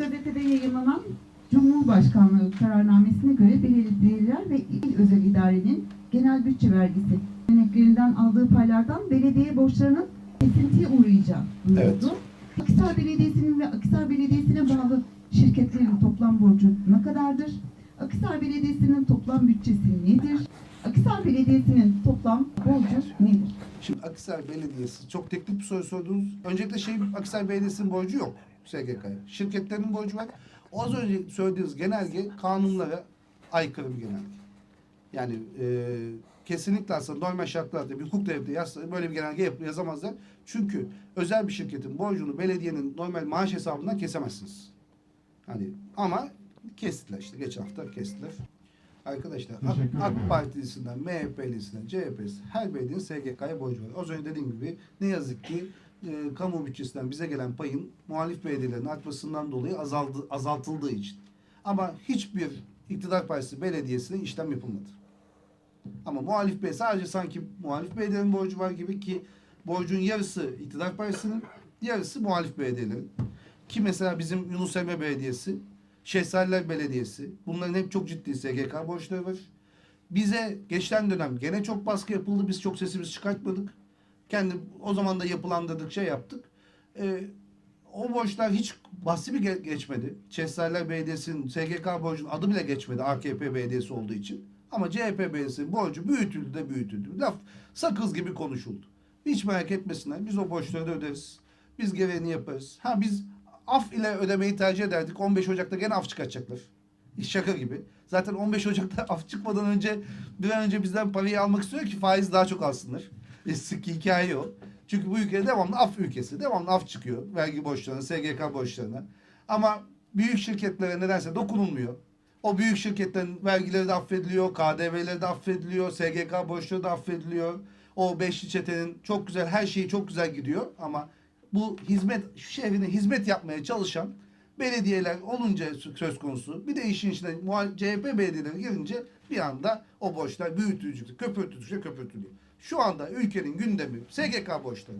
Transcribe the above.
gazetede yayınlanan Cumhurbaşkanlığı kararnamesine göre belediyeler ve il özel idarenin genel bütçe vergisi örneklerinden aldığı paylardan belediye borçlarının kesintiye uğrayacağı duyuruldu. Evet. Akhisar Belediyesi'nin ve Akhisar Belediyesi'ne bağlı şirketlerin toplam borcu ne kadardır? Akhisar Belediyesi'nin toplam bütçesi nedir? Akhisar Belediyesi'nin toplam borcu nedir? Şimdi Akhisar Belediyesi çok teknik bir soru sordunuz. Öncelikle şey Akhisar Belediyesi'nin borcu yok SGK'ya. Şirketlerin borcu var. Az önce söylediğiniz genelge kanunlara aykırı bir genelge. Yani e, kesinlikle aslında normal şartlarda bir hukuk devleti yazsa böyle bir genelge yap- yazamazlar. Çünkü özel bir şirketin borcunu belediyenin normal maaş hesabından kesemezsiniz. Hani ama kestiler işte geçen hafta kestiler. Arkadaşlar AK. AK Partisi'nden, MHP'lisinden, CHP'si her belediyenin SGK'ya borcu var. Az önce dediğim gibi ne yazık ki e, kamu bütçesinden bize gelen payın muhalif belediyelerin artmasından dolayı azaldı, azaltıldığı için. Ama hiçbir iktidar partisi belediyesine işlem yapılmadı. Ama muhalif bey sadece sanki muhalif belediyelerin borcu var gibi ki borcun yarısı iktidar partisinin, yarısı muhalif belediyelerin. Ki mesela bizim Yunus Emre Belediyesi, Şehzadeler Belediyesi bunların hep çok ciddi SGK borçları var. Bize geçen dönem gene çok baskı yapıldı. Biz çok sesimizi çıkartmadık. Kendi o zaman da yapılandırdık, şey yaptık. Ee, o borçlar hiç bahsi bile ge- geçmedi. Şehzadeler Belediyesi'nin SGK borcunun adı bile geçmedi AKP belediyesi olduğu için. Ama CHP belediyesinin borcu büyütüldü de büyütüldü. Laf sakız gibi konuşuldu. Hiç merak etmesinler. Biz o borçları da öderiz. Biz gereğini yaparız. Ha biz af ile ödemeyi tercih ederdik. 15 Ocak'ta gene af çıkartacaklar. Şaka gibi. Zaten 15 Ocak'ta af çıkmadan önce bir an önce bizden parayı almak istiyor ki faiz daha çok alsınlar. E, sık hikaye o. Çünkü bu ülke devamlı af ülkesi. Devamlı af çıkıyor. Vergi borçlarına, SGK borçlarına. Ama büyük şirketlere nedense dokunulmuyor. O büyük şirketlerin vergileri de affediliyor, KDV'leri de affediliyor, SGK borçları da affediliyor. O beşli çetenin çok güzel, her şeyi çok güzel gidiyor ama bu hizmet, şu şehrine hizmet yapmaya çalışan belediyeler olunca söz konusu bir de işin içine CHP belediyeleri girince bir anda o borçlar büyütüldükçe, köpürtüldükçe köpürtülüyor. Şu anda ülkenin gündemi SGK borçları.